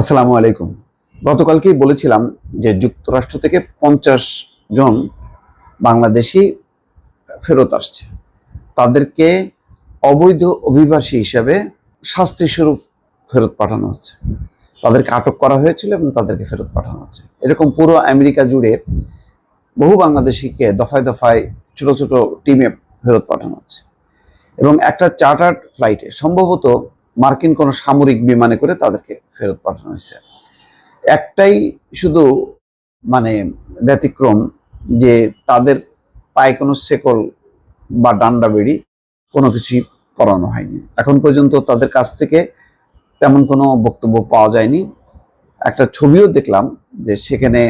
আসসালামু আলাইকুম। গতকালকেই বলেছিলাম যে যুক্তরাষ্ট্র থেকে পঞ্চাশ জন বাংলাদেশি ফেরত আসছে। তাদেরকে অবৈধ অভিবাসী হিসাবে শাস্তি স্বরূপ ফেরত পাঠানো হচ্ছে। তাদেরকে আটক করা হয়েছিল এবং তাদেরকে ফেরত পাঠানো হচ্ছে। এরকম পুরো আমেরিকা জুড়ে বহু বাংলাদেশিকে দফায় দফায় ছোট ছোট টিমে ফেরত পাঠানো হচ্ছে। এবং একটা চার্টার্ড ফ্লাইটে সম্ভবত মার্কিন কোনো সামরিক বিমানে করে তাদেরকে ফেরত পাঠানো হয়েছে। একটাই শুধু মানে ব্যতিক্রম যে তাদের পায়ে কোনো শেকল বা ডান্ডা বেড়ি কোনো কিছুই করানো হয়নি। এখন পর্যন্ত তাদের কাছ থেকে তেমন কোনো বক্তব্য পাওয়া যায়নি। একটা ছবিও দেখলাম যে সেখানে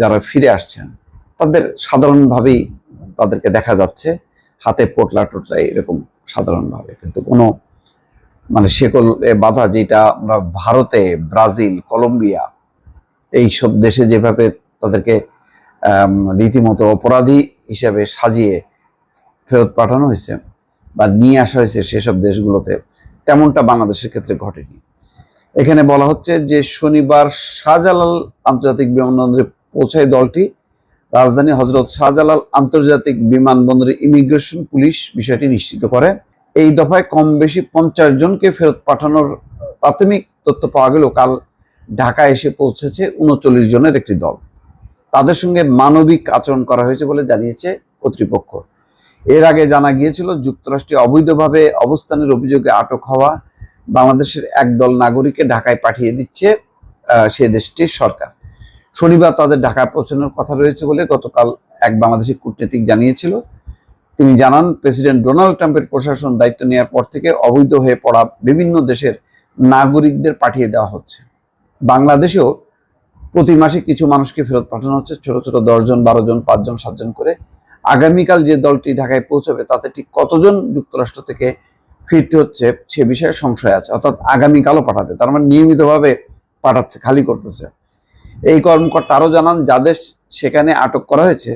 যারা ফিরে আসছেন, তাদের সাধারণভাবেই তাদেরকে দেখা যাচ্ছে, হাতে পোটলা টোটলা এরকম সাধারণভাবে। কিন্তু কোনো মানে শেকল বাধা যেটা আমরা ভারতে, ব্রাজিল, কলম্বিয়া এই সব দেশে যেভাবে তাদেরকে রীতিমতো অপরাধী হিসাবে সাজিয়ে ফেরত পাঠানো হয়েছে বা নিয়ে আসা হয়েছে সেসব দেশগুলোতে, তেমনটা বাংলাদেশের ক্ষেত্রে ঘটেনি। এখানে বলা হচ্ছে যে শনিবার শাহজালাল আন্তর্জাতিক বিমানবন্দরে পৌঁছায় দলটি। রাজধানী হজরত শাহজালাল আন্তর্জাতিক বিমানবন্দরে ইমিগ্রেশন পুলিশ বিষয়টি নিশ্চিত করে। এই দফায় কম বেশি পঞ্চাশ জনকে ফেরত পাঠানোর প্রাথমিক তথ্য পাওয়া গেল। কাল ঢাকা এসে পৌঁছেছে উনচল্লিশ জনের একটি দল। তাদের সঙ্গে মানবিক আচরণ করা হয়েছে বলে জানিয়েছে কর্তৃপক্ষ। এর আগে জানা গিয়েছিল, যুক্তরাষ্ট্রে অবৈধভাবে অবস্থানের অভিযোগে আটক হওয়া বাংলাদেশের একদল নাগরিককে ঢাকায় পাঠিয়ে দিচ্ছে সে দেশটির সরকার। শনিবার তাদের ঢাকায় পৌঁছানোর কথা রয়েছে বলে গতকাল এক বাংলাদেশি কূটনীতিক জানিয়েছিল। তিনি জানান, প্রেসিডেন্ট ডোনাল্ড ট্রাম্পের প্রশাসন দায়িত্ব নেওয়ার পর থেকে অবৈধ হয়ে পড়া বিভিন্ন দেশের নাগরিকদের পাঠিয়ে দেওয়া হচ্ছে। বাংলাদেশেও প্রতি মাসে কিছু মানুষকে ফেরত পাঠানো হচ্ছে। ছোট ছোট দশজন, বারো জন পাঁচজন সাতজন করে। আগামীকাল যে দলটি ঢাকায় পৌঁছবে, তাতে ঠিক কতজন যুক্তরাষ্ট্র থেকে ফিরতে হচ্ছে সে বিষয়ে সংশয় আছে। অর্থাৎ আগামীকালও পাঠাবে, তার মানে নিয়মিতভাবে পাঠাচ্ছে, খালি করতেছে। এই কর্মকর্তা আরও জানান, যাদের সেখানে আটক করা হয়েছে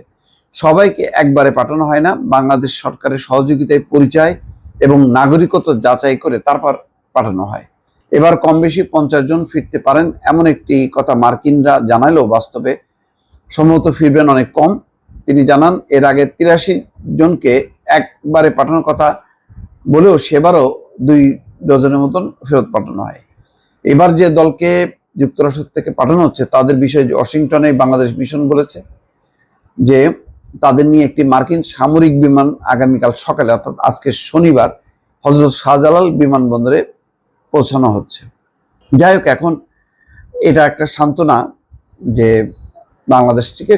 সবাইকে একবারে পাঠানো হয় না। বাংলাদেশ সরকারের সহযোগিতায় পরিচয় এবং নাগরিকত্ব যাচাই করে তারপর পাঠানো হয়। এবার কম বেশি পঞ্চাশ জন ফিরতে পারেন এমন একটি কথা মার্কিনরা জানালেও বাস্তবে। সম্ভবত ফিরবেন অনেক কম। তিনি জানান, এর আগে তিরাশি জনকে একবারে পাঠানোর কথা বলেও সেবারও দুই ডজনের মতন ফেরত পাঠানো হয়। এবার যে দলকে যুক্তরাষ্ট্র থেকে পাঠানো হচ্ছে, তাদের বিষয়ে ওয়াশিংটনে বাংলাদেশ মিশন বলেছে যে তাদের নিয়ে একটি মার্কিন সামরিক বিমান আগামীকাল সকালে, অর্থাৎ আজকে শনিবার, হজরত শাহজালাল বিমানবন্দরে পৌঁছানো হচ্ছে। যাই হোক, এখন এটা একটা সান্ত্বনা যে বাংলাদেশ থেকে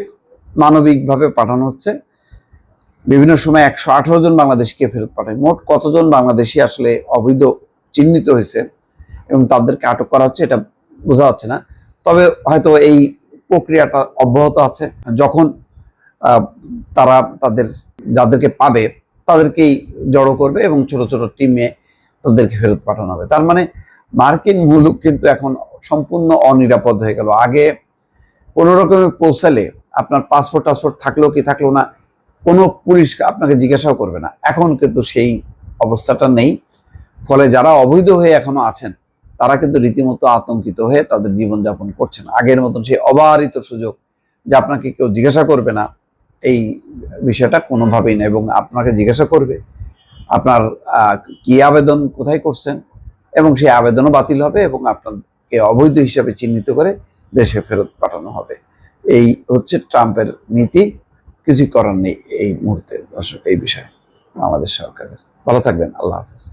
মানবিকভাবে পাঠানো হচ্ছে। বিভিন্ন সময় একশো আঠারো জন বাংলাদেশিকে ফেরত পাঠায়। মোট কতজন বাংলাদেশি আসলে অবৈধ চিহ্নিত হয়েছে এবং তাদেরকে আটক করা হচ্ছে, এটা বোঝা যাচ্ছে না। তবে হয়তো এই প্রক্রিয়াটা অব্যাহত আছে। যখন তারা তাদের যাদেরকে পাবে তাদেরকেই জড়ো করবে এবং ছোট ছোট টিমে তাদেরকে ফেরত পাঠানো হবে। তার মানে মার্কিন মুলুক কিন্তু এখন সম্পূর্ণ অনিরাপদ হয়ে গেল। আগে কোনো রকমে পৌঁছালে আপনার পাসপোর্ট টাসপোর্ট থাকলেও কি থাকল না, কোনো পুলিশ আপনাকে জিজ্ঞাসাও করবে না। এখন কিন্তু সেই অবস্থাটা নেই। ফলে যারা অবৈধ হয়ে এখনও আছেন, তারা কিন্তু রীতিমতো আতঙ্কিত হয়ে তাদের জীবনযাপন করছেন। আগের মতন সেই অবারিত সুযোগ যে আপনাকে কেউ জিজ্ঞাসা করবে না এই বিষয়টা কোনোভাবেই না এবং আপনাকে জিজ্ঞাসা করবে, আপনার কি আবেদন কোথায় করছেন এবং সেই আবেদনও বাতিল হবে এবং আপনাকে অবৈধ হিসাবে চিহ্নিত করে দেশে ফেরত পাঠানো হবে। এই হচ্ছে ট্রাম্পের নীতি, কিছুই করার নেই এই মুহূর্তে দর্শক, এই বিষয়ে আমাদের সরকারের। ভালো থাকবেন, আল্লাহ হাফেজ।